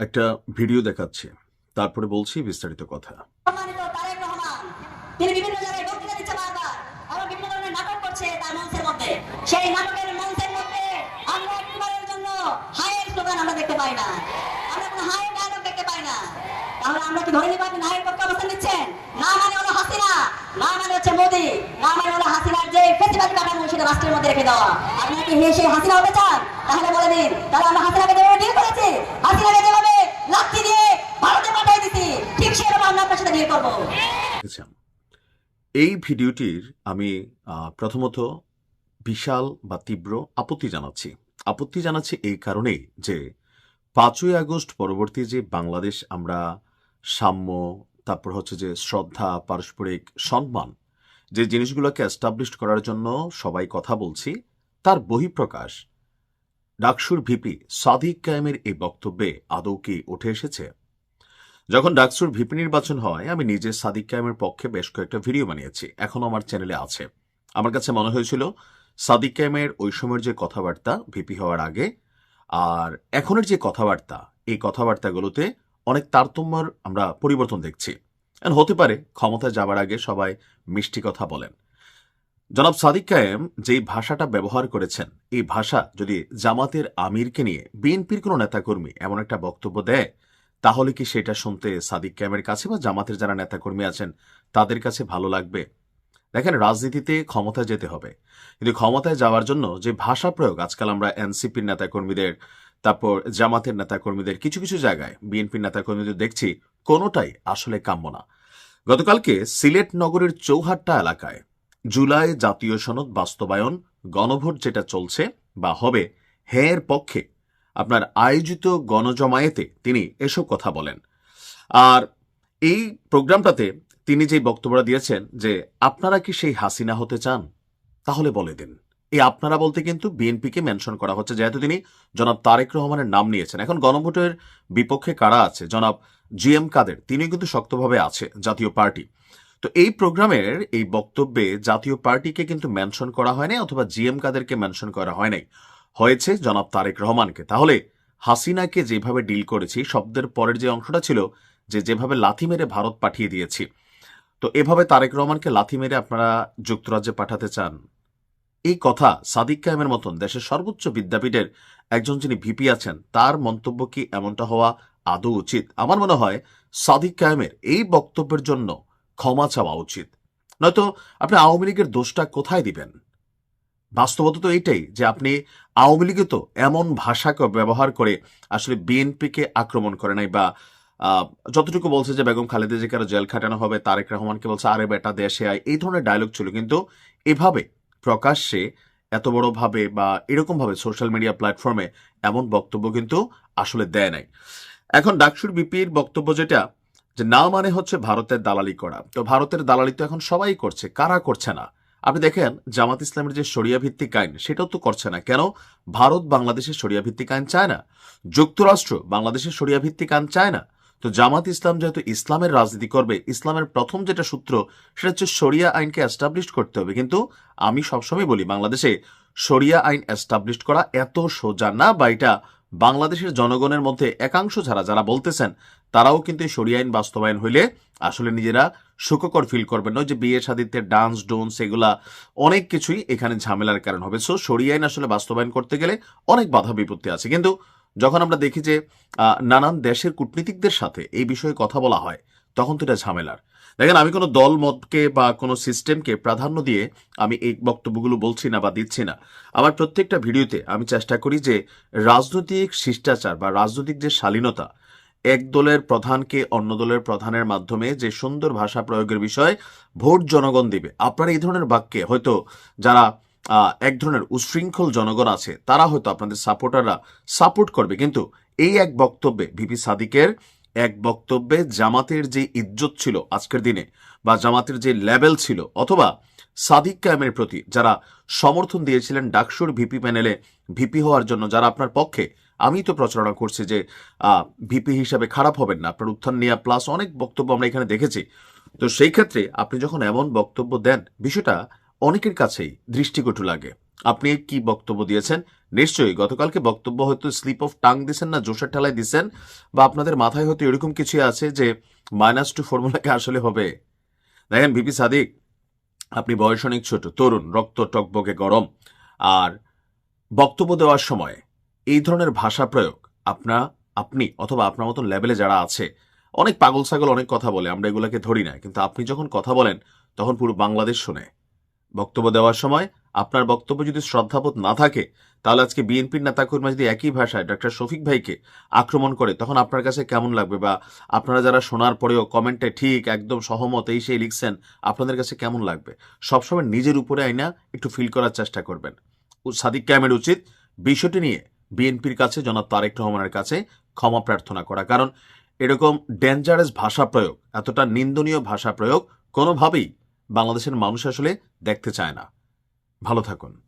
একটা ভিডিও দেখাচ্ছে। তারপরে বলছি বিস্তারিত কথা। দেখতে পাই না। আমরা হায়ের আপনি নিচ্ছেন? মানে মানে মানে যে রাষ্ট্রের মধ্যে রেখে দেওয়া। আপনি কি সেই হাসিনা হতে চান তাহলে বলে দিন, তাহলে আমরা হাসিনাকে যেভাবে ডিল করেছি হাসিনাকে যেভাবে লাথি দিয়ে ভারতে পাঠিয়ে দিছি ঠিক সেরকম আমরা আপনার সাথে ডিল করব। এই ভিডিওটির আমি প্রথমত বিশাল বা তীব্র আপত্তি জানাচ্ছি। আপত্তি জানাচ্ছি এই কারণেই যে পাঁচই আগস্ট পরবর্তী যে বাংলাদেশ আমরা সাম্য, তারপর হচ্ছে যে শ্রদ্ধা, পারস্পরিক সম্মান, যে জিনিসগুলোকে এস্টাবলিশ করার জন্য সবাই কথা বলছি, তার বহিঃপ্রকাশ ডাকসুর ভিপি সাদিক কায়েমের এই বক্তব্যে আদৌ কি উঠে এসেছে? যখন ডাকসুর ভিপি নির্বাচন হয়, আমি নিজে সাদিক কায়েমের পক্ষে বেশ কয়েকটা ভিডিও বানিয়েছি। এখনও আমার চ্যানেলে আছে। আমার কাছে মনে হয়েছিল, সাদিক কায়েমের ওই সময়ের যে কথাবার্তা ভিপি হওয়ার আগে আর এখনের যে কথাবার্তা, এই কথাবার্তাগুলোতে অনেক তারতম্যর আমরা পরিবর্তন দেখছি। And হতে পারে, ক্ষমতায় যাবার আগে সবাই মিষ্টি কথা বলেন। জনাব সাদিক কায়েম যেই ভাষাটা ব্যবহার করেছেন, এই ভাষা যদি জামাতের আমিরকে নিয়ে বিএনপির কোনো নেতাকর্মী এমন একটা বক্তব্য দেয় তাহলে কি সেটা শুনতে সাদিক ক্যামের কাছে বা জামাতের যারা নেতাকর্মী আছেন, তাদের কাছে ভালো লাগবে? দেখেন, রাজনীতিতে ক্ষমতায় যেতে হবে। কিন্তু ক্ষমতায় যাওয়ার জন্য যে ভাষা প্রয়োগ, আজকাল আমরা এনসিপির নেতাকর্মীদের, তারপর জামাতের নেতাকর্মীদের কিছু কিছু জায়গায় বিএনপির নেতাকর্মীদের দেখছি, কোনোটাই আসলে কাম্য না। গতকালকে সিলেট নগরের চৌহাট্টা এলাকায় জুলাই জাতীয় সনদ বাস্তবায়ন, গণভোট যেটা চলছে বা হবে হ্যাঁ পক্ষে আপনার আয়োজিত গণজমায়েতে তিনি এসব কথা বলেন। আর এই প্রোগ্রামটাতে তিনি যে বক্তব্যটা দিয়েছেন যে, আপনারা কি সেই হাসিনা হতে চান? তাহলে বলে দিন। এই আপনারা বলতে কিন্তু বিএনপিকে মেনশন করা হচ্ছে, যেহেতু তিনি জনাব তারেক রহমানের নাম নিয়েছেন। এখন গণভোটের বিপক্ষে কারা আছে? জনাব জি এম কাদের। তিনি কিন্তু শক্তভাবে আছে, জাতীয় পার্টি। তো এই প্রোগ্রামের এই বক্তব্যে জাতীয় পার্টিকে কিন্তু মেনশন করা হয় নাই, অথবা জি এম কাদেরকে মেনশন করা হয় নাই। হয়েছে, জনাব তারেক রহমানকে। তাহলে হাসিনাকে যেভাবে ডিল করেছি, শব্দের পরের যে অংশটা ছিল, যে যেভাবে লাথি মেরে ভারত পাঠিয়ে দিয়েছি। তো এভাবে তারেক রহমানকে লাথি মেরে আপনারা যুক্তরাজ্যে পাঠাতে চান? এই কথা সাদিক কায়েমের মতন দেশের সর্বোচ্চ বিদ্যাপীঠের একজন যিনি ভিপি আছেন, তার মন্তব্য কি এমনটা হওয়া আদৌ উচিত? আমার মনে হয় সাদিক কায়েমের এই বক্তব্যের জন্য ক্ষমা চাওয়া উচিত। নয়তো আপনি আওয়ামী লীগের দোষটা কোথায় দিবেন? বাস্তবতা তো এইটাই যে আপনি আওয়ামী লীগে তো এমন ভাষাকে ব্যবহার করে আসলে বিএনপিকে আক্রমণ করে নাই বা যতটুকু বলছে যে বেগম খালেদা জিকার জেল খাটানো হবে, তারেক রহমানকে বলছে আরে বেটা দেশে আয়, এই ধরনের ডায়লগ ছিল কিন্তু এভাবে প্রকাশ্যে এত বড় ভাবে বা এরকম ভাবে সোশ্যাল মিডিয়া প্ল্যাটফর্মে এমন বক্তব্য কিন্তু আসলে দেয় নাই। এখন ডাকসুর বিপির বক্তব্য যেটা, যে না মানে হচ্ছে ভারতের দালালি করা। তো ভারতের দালালি তো এখন সবাই করছে, কারা করছে না? আপনি দেখেন, জামাত ইসলামের যে শরিয়া ভিত্তিক আইন, সেটাও তো করছে না। কেন? ভারত বাংলাদেশের শরিয়া ভিত্তিক আইন চায় না। যুক্তরাষ্ট্র বাংলাদেশের শরিয়া ভিত্তিক আইন চায় না। তো জামাত ইসলাম যেহেতু ইসলামের রাজনীতি করবে, ইসলামের প্রথম যেটা সূত্র, সেটা হচ্ছে শরিয়া আইনকে এস্টাবলিশ করতে হবে। কিন্তু আমি সবসময় বলি, বাংলাদেশে শরিয়া আইন এস্টাবলিশ করা এত সোজা না বা এটা বাংলাদেশের জনগণের মধ্যে একাংশ ছাড়া যারা বলতেছেন, তারাও কিন্তু এই আইন বাস্তবায়ন হইলে আসলে নিজেরা সুখকর ফিল করবেন। না যে বিয়ে, সাদিত্যের ডান্স ডোন্স এগুলা অনেক কিছুই এখানে ঝামেলার কারণ হবে। সো শরিয়া আইন আসলে বাস্তবায়ন করতে গেলে অনেক বাধা বিপত্তি আছে। কিন্তু যখন আমরা দেখি যে নানান দেশের কূটনীতিকদের সাথে এই বিষয়ে কথা বলা হয় তখন তো এটা ঝামেলার। দেখেন, আমি কোনো দল, মতকে বা কোনো সিস্টেমকে প্রাধান্য দিয়ে আমি এই বক্তব্যগুলো বলছি না বা দিচ্ছি না। আমার প্রত্যেকটা ভিডিওতে আমি চেষ্টা করি যে রাজনৈতিক শিষ্টাচার বা রাজনৈতিক যে শালীনতা, এক দলের প্রধানকে অন্য দলের প্রধানের মাধ্যমে যে সুন্দর ভাষা প্রয়োগের বিষয়ে ভোট জনগণ দিবে। আপনার এই ধরনের বাক্যে হয়তো যারা এক ধরনের উশৃঙ্খল জনগণ আছে, তারা হয়তো আপনাদের সাপোর্টাররা সাপোর্ট করবে। কিন্তু এই এক বক্তব্যে ভিপি সাদিকের এক বক্তব্যে জামাতের যে ইজ্জত ছিল আজকের দিনে বা জামাতের যে লেভেল ছিল অথবা সাদিক কায়েমের প্রতি যারা সমর্থন দিয়েছিলেন ডাকসুর ভিপি প্যানেলে ভিপি হওয়ার জন্য যারা আপনার পক্ষে, আমি তো প্রচারণা করছি যে ভিপি হিসাবে খারাপ হবেন না। আপনার উত্থান নেওয়া প্লাস অনেক বক্তব্য আমরা এখানে দেখেছি। তো সেই ক্ষেত্রে আপনি যখন এমন বক্তব্য দেন, বিষয়টা অনেকের কাছেই দৃষ্টিকটু লাগে। আপনি কি বক্তব্য দিয়েছেন? নিশ্চয়ই, গতকালকে বক্তব্য হয়তো স্লিপ অফ টাং দিছেন না, জোশের ঠেলায় দিছেন, বা আপনাদের মাথায় হয়তো এরকম কিছু আছে যে মাইনাস টু ফর্মুলাকে আসলে হবে। দেখেন ভিপি সাদিক, আপনি বয়স অনেক ছোট, তরুণ, রক্ত টকবকে গরম, আর বক্তব্য দেওয়ার সময় এই ধরনের ভাষা প্রয়োগ আপনা, আপনি অথবা আপনার মতন লেভেলে যারা আছে, অনেক পাগল ছাগল অনেক কথা বলে, আমরা এগুলোকে ধরি না, কিন্তু আপনি যখন কথা বলেন, তখন পুরো বাংলাদেশ শোনে। বক্তব্য দেওয়ার সময় আপনার বক্তব্য যদি শ্রদ্ধাবোধ না থাকে, তাহলে আজকে বিএনপির নেতাকর্মী যদি একই ভাষায় ডক্টর শফিক ভাইকে আক্রমণ করে, তখন আপনার কাছে কেমন লাগবে? বা আপনারা যারা শোনার পরেও কমেন্টে ঠিক, একদম সহমত এই সেই লিখছেন, আপনাদের কাছে কেমন লাগবে? সবসময় নিজের উপরে আইনা একটু ফিল করার চেষ্টা করবেন। সাদিক ক্যামের উচিত বিষয়টি নিয়ে বিএনপির কাছে জনাব তারেক রহমানের কাছে ক্ষমা প্রার্থনা করা। কারণ এরকম ডেঞ্জারাস ভাষা প্রয়োগ, এতটা নিন্দনীয় ভাষা প্রয়োগ কোনোভাবেই বাংলাদেশের মানুষ আসলে দেখতে চায় না। ভালো থাকুন।